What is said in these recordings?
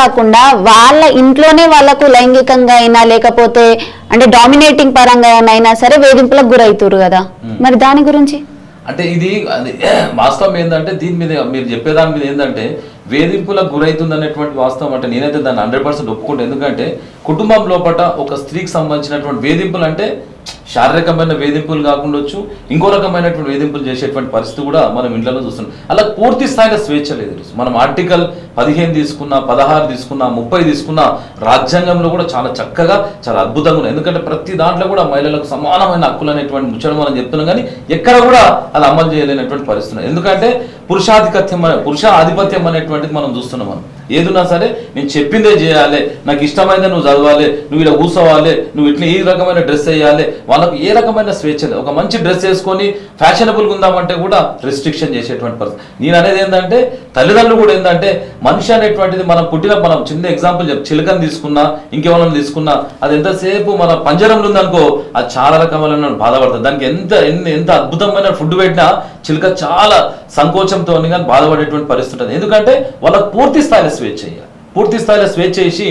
కాకుండా వాళ్ళ ఇంట్లోనే వాళ్ళకు లైంగికంగా అయినా లేకపోతే అంటే డామినేటింగ్ పరంగా అయినా సరే వేధింపులకు గురవుతారు కదా. మరి దాని గురించి? అంటే ఇది వాస్తవం ఏంటంటే దీని మీద మీరు చెప్పేదాని మీద ఏంటంటే వేధింపులకు గురవుతుంది అనేటువంటి వాస్తవం అంటే నేనైతే దాన్ని హండ్రెడ్ పర్సెంట్ ఒప్పుకుంటాను ఎందుకంటే కుటుంబం లోపల ఒక స్త్రీకి సంబంధించినటువంటి వేధింపులు అంటే శారీరకమైన వేధింపులు కాకుండొచ్చు ఇంకో రకమైనటువంటి వేధింపులు చేసేటువంటి పరిస్థితి కూడా మనం ఇంట్లో చూస్తున్నాం. అలా పూర్తి స్థాయిలో స్వేచ్ఛ లేదు మనం ఆర్టికల్ పదిహేను తీసుకున్నా పదహారు తీసుకున్నా ముప్పై తీసుకున్నా రాజ్యాంగంలో కూడా చాలా చక్కగా చాలా అద్భుతంగా ఉన్నాయి. ఎందుకంటే ప్రతి దాంట్లో కూడా మహిళలకు సమానమైన హక్కులు అనేటువంటి ముచ్చడం మనం చెప్తున్నాం. కానీ ఎక్కడ కూడా అది అమలు చేయలేనటువంటి పరిస్థితి ఎందుకంటే పురుషాధిపత్యం పురుష ఆధిపత్యం అనేటువంటిది మనం చూస్తున్నాం మనం. ఏదున్నా సరే నేను చెప్పిందే చేయాలి. నాకు ఇష్టమైతే నువ్వు చదవాలి నువ్వు ఇలా కూర్చోవాలి నువ్వు ఇట్లా ఈ రకమైన డ్రెస్ వేయాలి. వాళ్ళకు ఏ రకమైన స్వేచ్ఛ ఒక మంచి డ్రెస్ వేసుకొని ఫ్యాషనబుల్గా ఉందామంటే కూడా రెస్ట్రిక్షన్ చేసేటువంటి పరిస్థితి. నేను అనేది ఏంటంటే తల్లిదండ్రులు కూడా ఏంటంటే మనిషి అనేటువంటిది మనం పుట్టిన మనం చిన్న ఎగ్జాంపుల్ చెప్పి. చిలకని తీసుకున్నా ఇంకేమైనా తీసుకున్నా అది ఎంతసేపు మన పంజరంలో ఉందనుకో అది చాలా రకమైన బాధపడుతుంది. దానికి ఎంత ఎన్ని- ఎంత అద్భుతమైన ఫుడ్ పెట్టినా చిలుక చాలా సంకోచంతో కానీ బాధపడేటువంటి పరిస్థితి ఉంటుంది. ఎందుకంటే వాళ్ళకి పూర్తి స్థాయిలో స్వేచ్ఛ ఇయ్యాలి పూర్తి స్థాయిలో స్వేచ్ఛ ఇచ్చి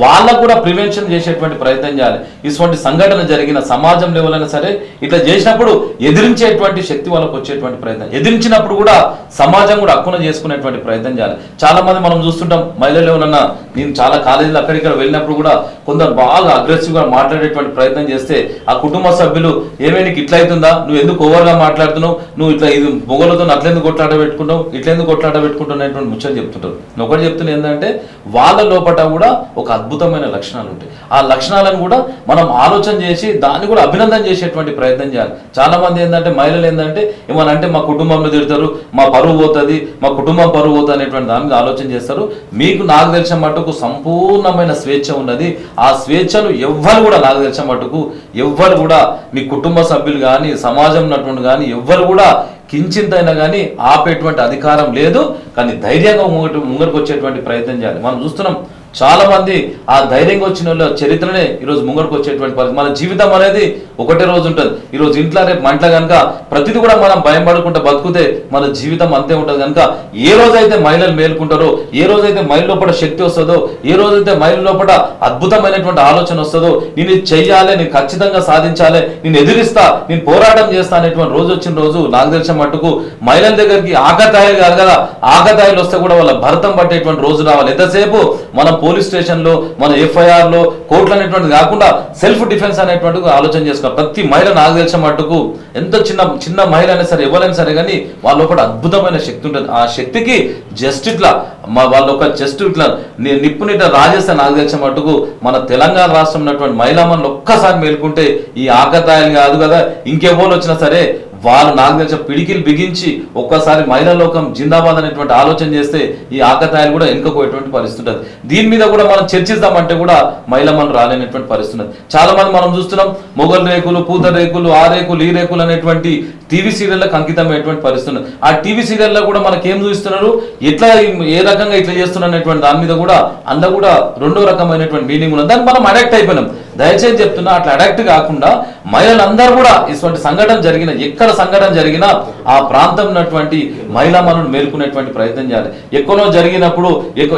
వాళ్ళకు కూడా ప్రివెన్షన్ చేసేటువంటి ప్రయత్నం చేయాలి. ఇటువంటి సంఘటన జరిగిన సమాజం లెవెల్ అయినా సరే ఇట్లా చేసినప్పుడు ఎదిరించేటువంటి శక్తి వాళ్ళకు వచ్చేటువంటి ప్రయత్నం. ఎదిరించినప్పుడు కూడా సమాజం కూడా హక్కున చేసుకునేటువంటి ప్రయత్నం చేయాలి. చాలా మంది మనం చూస్తుంటాం మహిళలు ఎవరన్నా నేను చాలా కాలేజీలు అక్కడిక్కడ వెళ్ళినప్పుడు కూడా కొందరు బాగా అగ్రెసివ్గా మాట్లాడేటువంటి ప్రయత్నం చేస్తే ఆ కుటుంబ సభ్యులు ఏమే నీకు ఇట్లా అవుతుందా? నువ్వు ఎందుకు ఓవర్గా మాట్లాడుతున్నావు? నువ్వు ఇట్లా ఇది మొగలతో అట్లెందుకు కొట్లాడబెట్టుకుంటావు ఇట్లెందుకు కొట్లాట పెట్టుకుంటున్నటువంటి ముచ్చట చెప్తుంటారు. ఒకటి చెప్తున్నా ఏంటంటే వాళ్ళ లోపల కూడా ఒక అద్భుతమైన లక్షణాలు ఉంటాయి. ఆ లక్షణాలను కూడా మనం ఆలోచన చేసి దాన్ని కూడా అభినందన చేసేటువంటి ప్రయత్నం చేయాలి. చాలా మంది ఏంటంటే మహిళలు ఏంటంటే ఏమని అంటే మా కుటుంబంలో తిడతారు మా పరువు పోతుంది మా కుటుంబం పరువు పోతుంది అనేటువంటి దాని మీద ఆలోచన చేస్తారు. మీకు నాకు తెలిసిన మటుకు సంపూర్ణమైన స్వేచ్ఛ ఉన్నది. ఆ స్వేచ్ఛను ఎవ్వరు కూడా నాకు తెలిసిన మటుకు ఎవ్వరు కూడా మీ కుటుంబ సభ్యులు కానీ సమాజం ఉన్నటువంటి కానీ ఎవ్వరు కూడా కించింతైనా కానీ ఆపేటువంటి అధికారం లేదు కానీ ధైర్యంగా ముంగట ముంగడికి వచ్చేటువంటి ప్రయత్నం చేయాలి. మనం చూస్తున్నాం చాలా మంది ఆ ధైర్యంగా వచ్చిన వాళ్ళ చరిత్రనే ఈరోజు ముంగడికి వచ్చేటువంటి పరిస్థితి. మన జీవితం అనేది ఒకటే రోజు ఉంటుంది. ఈరోజు ఇంట్లో రేపు మంటలో కనుక ప్రతిదీ కూడా మనం భయం పడకుండా బతుకుతే మన జీవితం అంతే ఉంటుంది కనుక. ఏ రోజైతే మహిళలు మేల్కుంటారో ఏ రోజైతే మహిళ లోపల శక్తి వస్తుందో ఏ రోజైతే మహిళ లోపల అద్భుతమైనటువంటి ఆలోచన వస్తుందో నేను చెయ్యాలి నేను ఖచ్చితంగా సాధించాలి నేను ఎదిరిస్తా నేను పోరాటం చేస్తా అనేటువంటి రోజు వచ్చిన రోజు నాకు తెలిసిన మట్టుకు మహిళల దగ్గరికి ఆకతాయి కాదు కదా. ఆకతాయిలు వస్తే కూడా వాళ్ళ భరతం పట్టేటువంటి రోజు రావాలి. ఎంతసేపు? మనం పోలీస్ స్టేషన్లో మన ఎఫ్ఐఆర్లో కోర్టులు అనేటువంటిది కాకుండా సెల్ఫ్ డిఫెన్స్ అనేటువంటి ఆలోచన చేసుకోవాలి. ప్రతి మహిళ నాకు తెలిసిన మట్టుకు ఎంత చిన్న చిన్న మహిళ అయినా సరే ఎవరైనా సరే కానీ వాళ్ళ లోపల అద్భుతమైన శక్తి ఉంటుంది. ఆ శక్తికి జస్ట్ ఇట్లా మా వాళ్ళ ఒక జస్ట్ ఇట్లా ని- నిప్పుని ఇట్లా రాజేస్తే నాకు తెలిసిన మట్టుకు మన తెలంగాణ రాష్ట్రం ఉన్నటువంటి మహిళా మనలు ఒక్కసారి మేల్కుంటే ఈ ఆకతాయాలు కాదు కదా ఇంకెవరు వచ్చినా సరే వాళ్ళు నాకు తెలిసిన పిడికిలు బిగించి ఒక్కసారి మహిళా లోకం జిందాబాద్ అనేటువంటి ఆలోచన చేస్తే ఈ ఆకతాయిలు కూడా వెనుకపోయేటువంటి పరిస్థితి ఉంటుంది. దీని మీద కూడా మనం చర్చిద్దామంటే కూడా మహిళ మనం రాలేనటువంటి పరిస్థితి ఉన్నది చాలా మంది మనం చూస్తున్నాం మొగల్ రేకులు పూత రేకులు ఆ రేకులు ఈ రేకులు అనేటువంటి టీవీ సీరియల్లకు అంకితమైనటువంటి పరిస్థితి ఉన్నది ఆ టీవీ సీరియల్లో కూడా మనకి ఏం చూపిస్తున్నారు? ఎట్లా ఏ రకంగా ఇట్లా చేస్తున్నారు అనేటువంటి దాని మీద కూడా అందులో కూడా రెండో రకమైనటువంటి మీనింగ్ ఉన్నది. దానికి మనం అడాక్ట్ అయిపోయినాం. దయచేసి చెప్తున్నా అట్లా అడాక్ట్ కాకుండా మహిళలందరూ కూడా ఇటువంటి సంఘటన జరిగిన ఎక్కడ సంఘటన జరిగినా ఆ ప్రాంతం ఉన్నటువంటి మహిళా మనులు మేల్కొనేటువంటి ప్రయత్నం చేయాలి. ఎక్కడో జరిగినప్పుడు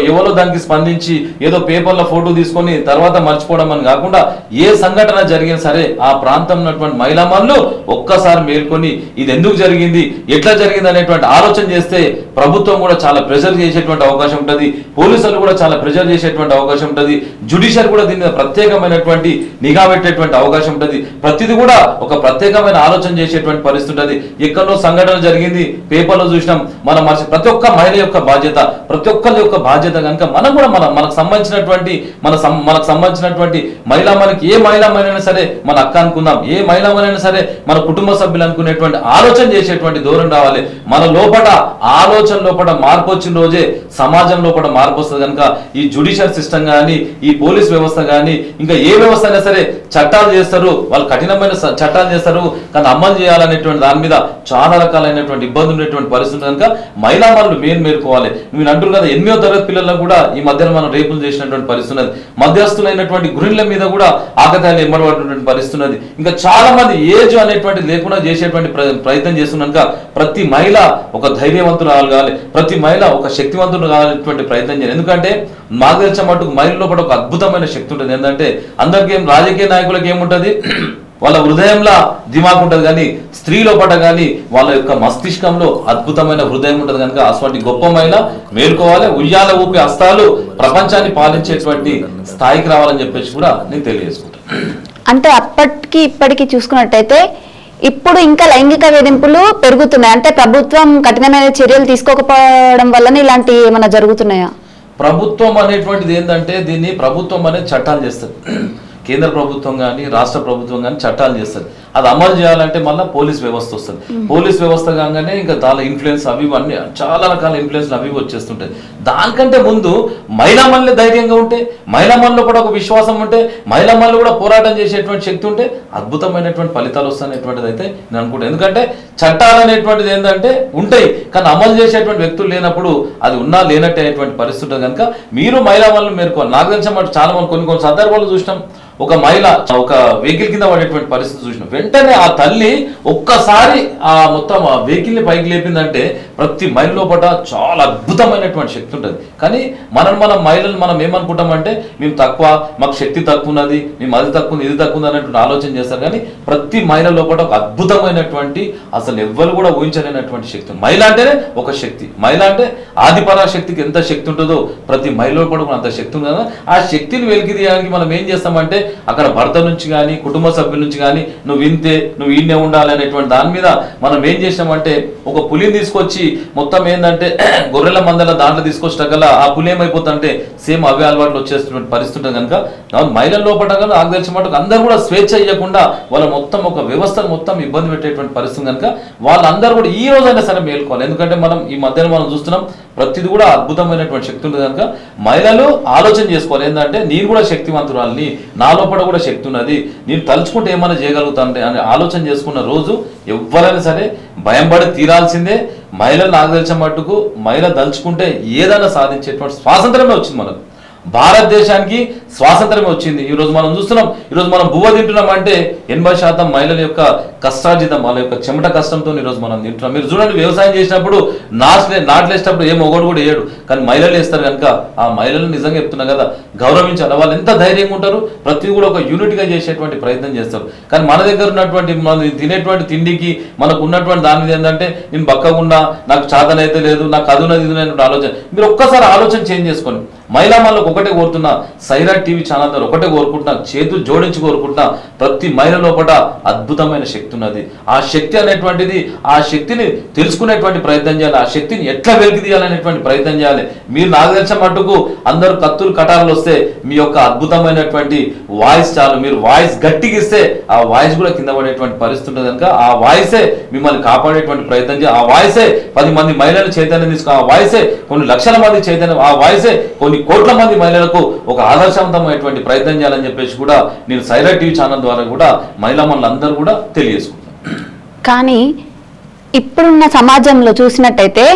ఎవరో దానికి స్పందించి ఏదో పేపర్లో ఫోటో తీసుకొని తర్వాత మర్చిపోవడం అని కాకుండా ఏ సంఘటన జరిగినా సరే ఆ ప్రాంతం ఉన్నటువంటి మహిళా మనులు ఒక్కసారి మేల్కొని ఇది ఎందుకు జరిగింది ఎట్లా జరిగింది అనేటువంటి ఆలోచన చేస్తే ప్రభుత్వం కూడా చాలా ప్రెజర్ చేసేటువంటి అవకాశం ఉంటుంది పోలీసులు కూడా చాలా ప్రెజర్ చేసేటువంటి అవకాశం ఉంటుంది జుడిషియర్ కూడా దీని మీద ప్రత్యేకమైనటువంటి నిఘా పెట్టేటువంటి అవకాశం ఉంటుంది. ప్రతిది కూడా ఒక ప్రత్యేకమైన ఆలోచన చేసేటువంటి పరిస్థితి ఉంటుంది. ఎక్కడో సంఘటన జరిగింది. పేపర్లో చూసినాం. మనం మనిషి ప్రతి ఒక్క మహిళ యొక్క బాధ్యత ప్రతి ఒక్కరి యొక్క బాధ్యత కనుక మనం కూడా మన మనకు సంబంధించినటువంటి మన మనకు సంబంధించినటువంటి మహిళా మనకి ఏ మహిళా మహిళైనా సరే మన అక్క అనుకుందాం. ఏ మహిళా మహిళైనా సరే మన కుటుంబ సభ్యులు అనుకునేటువంటి ఆలోచన చేసేటువంటి దూరం రావాలి. మన లోపల ఆలోచన లోపల మార్పు వచ్చిన రోజే సమాజం లోపల మార్పు వస్తుంది కనుక ఈ జుడిషియల్ సిస్టమ్ కానీ ఈ పోలీస్ వ్యవస్థ కానీ ఇంకా ఏ వ్యవస్థ అయినా సరే చట్టాలు చేస్తారు వాళ్ళు కఠినమైన చట్టాలు చేస్తారు కానీ అమలు చేయాలనేటువంటి దాని మీద చాలా రకాలైనటువంటి ఇబ్బందులు ఉన్నటువంటి పరిస్థితి కనుక మహిళా మనులు మెయిన్ మేలుకోవాలి. మీరు అంటున్నారు కదా ఎనిమిదో తరగతి పిల్లల్లో కూడా ఈ మధ్యన మనం రేపులు చేసినటువంటి పరిస్థితి ఉన్నది. మధ్యస్థులైనటువంటి గృహిణుల మీద కూడా ఆకతాయిలు ఎమ్మడబడినటువంటి పరిస్థితి ఉన్నది. ఇంకా చాలా మంది ఏజ్ అనేటువంటి లేకుండా చేసేటువంటి ప్రయత్నం చేస్తున్నాక ప్రతి మహిళ ఒక ధైర్యవంతురాలు కావాలి ప్రతి మహిళ ఒక శక్తివంతుడు కావాలనేటువంటి ప్రయత్నం చేయాలి. ఎందుకంటే మాకు తెలిసిన మటుకు మహిళలో లోపల ఒక అద్భుతమైన శక్తి ఉంటుంది. ఏంటంటే అందరికీ ఏం రాజకీయ నాయకులకు ఏముంటది? వాళ్ళ హృదయంలో దిమాగ్ ఉంటుంది కానీ స్త్రీ లోపల కానీ వాళ్ళ యొక్క మస్తిష్కంలో అద్భుతమైన హృదయం ఉంటుంది కనుక అటువంటి గొప్ప మహిళ మేల్కోవాలి. ఉయ్యాల ఊపి హస్తాలు ప్రపంచాన్ని పాలించేటువంటి స్థాయికి రావాలని చెప్పేసి కూడా నేను తెలియజేసుకుంటాను. అంటే అప్పటికి ఇప్పటికి చూసుకున్నట్టయితే ఇప్పుడు ఇంకా లైంగిక వేధింపులు పెరుగుతున్నాయి. అంటే ప్రభుత్వం కఠినమైన చర్యలు తీసుకోకపోవడం వల్లనే ఇలాంటి ఏమైనా జరుగుతున్నాయా? ప్రభుత్వం అనేటువంటిది ఏంటంటే దీన్ని ప్రభుత్వం అనేది చట్టాలు చేస్తుంది. కేంద్ర ప్రభుత్వం కానీ రాష్ట్ర ప్రభుత్వం కానీ చట్టాలు చేస్తుంది. అది అమలు చేయాలంటే మళ్ళీ పోలీస్ వ్యవస్థ వస్తుంది. పోలీస్ వ్యవస్థ కాగానే ఇంకా చాలా ఇన్ఫ్లుయెన్స్ అవి అన్ని చాలా రకాల ఇన్ఫ్లుయెన్స్ అవి వచ్చేస్తుంటాయి. దానికంటే ముందు మహిళా మనులు ధైర్యంగా ఉంటే మహిళా మనులు కూడా ఒక విశ్వాసం ఉంటే మహిళా మనులు కూడా పోరాటం చేసేటువంటి శక్తి ఉంటే అద్భుతమైనటువంటి ఫలితాలు వస్తాయనేటువంటిది అయితే నేను అనుకుంటాను ఎందుకంటే చట్టాలు అనేటువంటిది ఏంటంటే ఉంటాయి కానీ అమలు చేసేటువంటి వ్యక్తులు లేనప్పుడు అది ఉన్నా లేనట్టు అనేటువంటి పరిస్థితి ఉంటుంది కనుక మీరు మహిళా మనులు మేర్కోవాలి నాకు తెలిసిన చాలా మంది కొన్ని కొన్ని సందర్భాలు చూసినాం. ఒక మహిళ ఒక వెహికల్ కింద పడేటువంటి పరిస్థితి చూసిన. వెంటనే ఆ తల్లి ఒక్కసారి ఆ మొత్తం ఆ వెహికల్ని పైకి లేపిందంటే ప్రతి మహిళ లోపల చాలా అద్భుతమైనటువంటి శక్తి ఉంటుంది. కానీ మనం మనం మహిళలు మనం ఏమనుకుంటామంటే మేము తక్కువ మాకు శక్తి తక్కువ ఉన్నది మేము అది తక్కువ ఉంది ఇది తక్కువ ఉంది అనేటువంటి ఆలోచన చేస్తారు. కానీ ప్రతి మహిళ లోపల ఒక అద్భుతమైనటువంటి అసలు ఎవ్వరు కూడా ఊహించలేనటువంటి శక్తి. మహిళ అంటేనే ఒక శక్తి. మహిళ అంటే ఆదిపరా శక్తికి ఎంత శక్తి ఉంటుందో ప్రతి మహిళలో కూడా అంత శక్తి ఉంది కదా ఆ శక్తిని వెలికి తీయడానికి మనం ఏం చేస్తామంటే అక్కడ భర్త నుంచి కానీ కుటుంబ సభ్యుల నుంచి కానీ నువ్వు వింతే నువ్వు ఈయనే ఉండాలి అనేటువంటి దాని మీద మనం ఏం చేసామంటే ఒక పులిని తీసుకొచ్చి మొత్తం ఏంటంటే గొర్రెల మందల దాంట్లో తీసుకొచ్చిన కల్లా ఆ పులి ఏమైపోతుందంటే సేమ్ అవే అలవాట్లు వచ్చేస్తున్న పరిస్థితి కనుక. మహిళల లోపల కానీ నాకు తెలిసిన మటుకు అందరూ కూడా స్వేచ్ఛ ఇవ్వకుండా వాళ్ళ మొత్తం ఒక వ్యవస్థను మొత్తం ఇబ్బంది పెట్టేటువంటి పరిస్థితి కనుక. వాళ్ళందరూ కూడా ఈ రోజైనా సరే మేల్కోవాలి. ఎందుకంటే మనం ఈ మధ్యన మనం చూస్తున్నాం ప్రతిది కూడా అద్భుతమైనటువంటి శక్తి ఉంది కనుక. మహిళలు ఆలోచన చేసుకోవాలి. ఏంటంటే నేను కూడా శక్తివంతురాలని నా లోపల కూడా శక్తి ఉన్నది. నేను తలుచుకుంటే ఏమైనా చేయగలుగుతాను అని ఆలోచన చేసుకున్న రోజు ఎవరైనా సరే భయం పడి తీరాల్సిందే. మహిళలు నాకు తెలిసిన మట్టుకు మహిళ దలుచుకుంటే ఏదైనా సాధించేటువంటి స్వాతంత్రమే వచ్చింది మనకు. భారతదేశానికి స్వాతంత్రమే వచ్చింది. ఈరోజు మనం చూస్తున్నాం. ఈరోజు మనం బువ్వ తింటున్నాం అంటే ఎనభై శాతం మహిళల యొక్క కష్టార్జితం వాళ్ళ యొక్క చెమట కష్టంతో ఈ రోజు మనం తింటున్నాం. మీరు చూడండి వ్యవసాయం చేసినప్పుడు నాట్లే నాట్లేసినప్పుడు ఏ మొగడు కూడా వేయడు. కానీ మహిళలు వేస్తారు కనుక ఆ మహిళలు నిజంగా చెప్తున్నా కదా గౌరవించాలి. వాళ్ళు ఎంత ధైర్యంగా ఉంటారు? ప్రతి కూడా ఒక యూనిట్గా చేసేటువంటి ప్రయత్నం చేస్తారు. కానీ మన దగ్గర ఉన్నటువంటి మనం తినేటువంటి తిండికి మనకు ఉన్నటువంటి దాని మీద ఏంటంటే నేను బక్కకుండా నాకు చాతనైతే లేదు నాకు అదునది ఇది ఆలోచన. మీరు ఒక్కసారి ఆలోచన చేంజ్ చేసుకోండి మహిళా ఒకటే కోరుతున్నా సైరా టీవీ ఛానల్ ద్వారా ఒకటే కోరుకుంటున్నా చేతులు జోడించి కోరుకుంటున్నా ప్రతి మహిళ లోపల అద్భుతమైన శక్తి ఉన్నది. ఆ శక్తి అనేటువంటిది ఆ శక్తిని తెలుసుకునేటువంటి ప్రయత్నం చేయాలి ఆ శక్తిని ఎట్లా వెలికి తీయాలనేటువంటి ప్రయత్నం చేయాలి. మీరు నాకు తెలిసిన మట్టుకు అందరూ కత్తులు కటారులు వస్తే మీ యొక్క అద్భుతమైనటువంటి వాయిస్ చాలు. మీరు వాయిస్ గట్టిగా ఇస్తే ఆ వాయిస్ కూడా కింద పడేటువంటి పరిస్థితి ఉంటుంది కనుక ఆ వాయిసే మిమ్మల్ని కాపాడేటువంటి ప్రయత్నం చేయాలి. ఆ వాయిసే పది మంది మహిళలు చైతన్యం తీసుకో ఆ వాయిసే కొన్ని లక్షల మంది చైతన్యం ఆ వాయిసే కొన్ని కోట్ల మంది మహిళలకు ఒక ఆదర్శవంతమైనటువంటి ప్రయత్నం చేయాలని చెప్పేసి కూడా నేను సైరా టీవీ ఛానల్ ద్వారా కూడా మహిళా మనులందరూ కూడా తెలియజేసుకుంటాను కానీ ఇప్పుడున్న సమాజంలో చూసినట్టయితే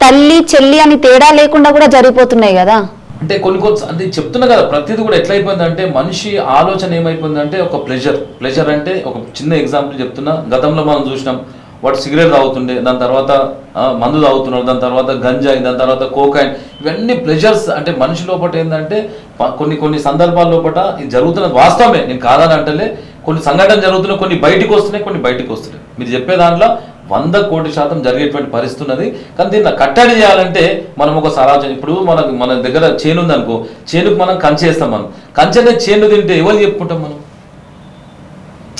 తల్లి చెల్లి అని తేడా లేకుండా కూడా జరిగిపోతున్నాయి కదా. అంటే కొన్ని కొన్ని అంటే చెప్తున్నా కదా ప్రతిదీ కూడా ఎట్లయిపోయిందంటే మనిషి ఆలోచన ఏమైపోయిందంటే ఒక ప్లెజర్ ప్లెజర్ అంటే ఒక చిన్న ఎగ్జాంపుల్ చెప్తున్నా. గతంలో మనం చూసినాం వాడు సిగరెట్ తాగుతుండే దాని తర్వాత మందు తాగుతున్నారు దాని తర్వాత గంజాయి దాని తర్వాత కోకాయిన్. ఇవన్నీ ప్లెజర్స్ అంటే మనిషి లోపల ఏంటంటే కొన్ని కొన్ని సందర్భాల లోపల ఇది జరుగుతున్నది వాస్తవమే. నేను కాదని అంటలే. కొన్ని సంఘటన జరుగుతున్నాయి కొన్ని బయటికి వస్తున్నాయి కొన్ని బయటికి వస్తున్నాయి. మీరు చెప్పే దాంట్లో వంద కోటి శాతం జరిగేటువంటి పరిస్థితి ఉన్నది. కానీ దీన్ని కట్టడి చేయాలంటే మనం ఒక సరాచన ఇప్పుడు మనకు మన దగ్గర చేను ఉందనుకో చేనుకు మనం కంచేస్తాం మనం. కంచనే చేను తింటే ఎవరు చెప్పుకుంటాం మనం?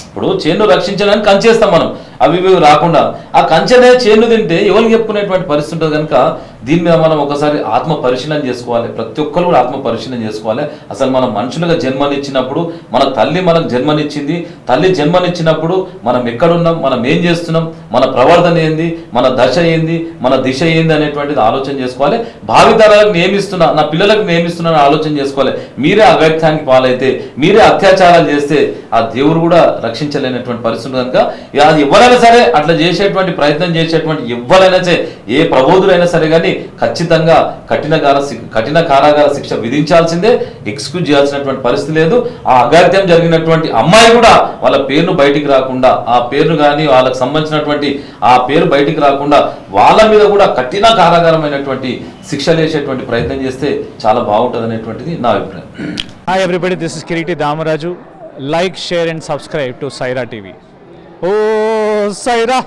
ఇప్పుడు చేను రక్షించడానికి కంచేస్తాం మనం. అవి ఇవి రాకుండా ఆ కంచెనే చేను తింటే ఎవరు చెప్పుకునేటువంటి పరిస్థితి ఉంటుంది కనుక దీని మీద మనం ఒకసారి ఆత్మ పరిశీలన చేసుకోవాలి. ప్రతి ఒక్కరు కూడా ఆత్మ పరిశీలన చేసుకోవాలి. అసలు మనం మనుషులుగా జన్మనిచ్చినప్పుడు మన తల్లి మనకు జన్మనిచ్చింది తల్లి జన్మనిచ్చినప్పుడు మనం ఎక్కడున్నాం మనం ఏం చేస్తున్నాం మన ప్రవర్తన ఏంది మన దశ ఏంది మన దిశ ఏంది అనేటువంటిది ఆలోచన చేసుకోవాలి. భావితరాలకు నియమిస్తున్నా నా పిల్లలకు నియమిస్తున్నా ఆలోచన చేసుకోవాలి. మీరే అవ్యక్తానికి పాలైతే మీరే అత్యాచారాలు చేస్తే ఆ దేవుడు కూడా రక్షించలేనటువంటి పరిస్థితి కనుక అది ఎవరైనా సరే అట్లా చేసేటువంటి ప్రయత్నం చేసేటువంటి ఎవరైనా సరే ఏ ప్రబోధులైనా సరే కానీ ఖచ్చితంగా కఠిన కార కఠిన కారాగార శిక్ష విధించాల్సిందే ఎక్స్క్యూజ్ చేయాల్సినటువంటి పరిస్థితి లేదు. ఆ అగాత్యం జరిగినటువంటి అమ్మాయి కూడా వాళ్ళ పేరును బయటికి రాకుండా ఆ పేరును కానీ వాళ్ళకి సంబంధించినటువంటి ఆ పేరు బయటికి రాకుండా వాళ్ళ మీద కూడా కఠిన కారాగారమైనటువంటి శిక్షలు వేసేటువంటి ప్రయత్నం చేస్తే చాలా బాగుంటుంది అనేటువంటిది నా అభిప్రాయం. Hi everybody this is Kiriti Damaraju like share and subscribe to Saira TV oh Sye Raa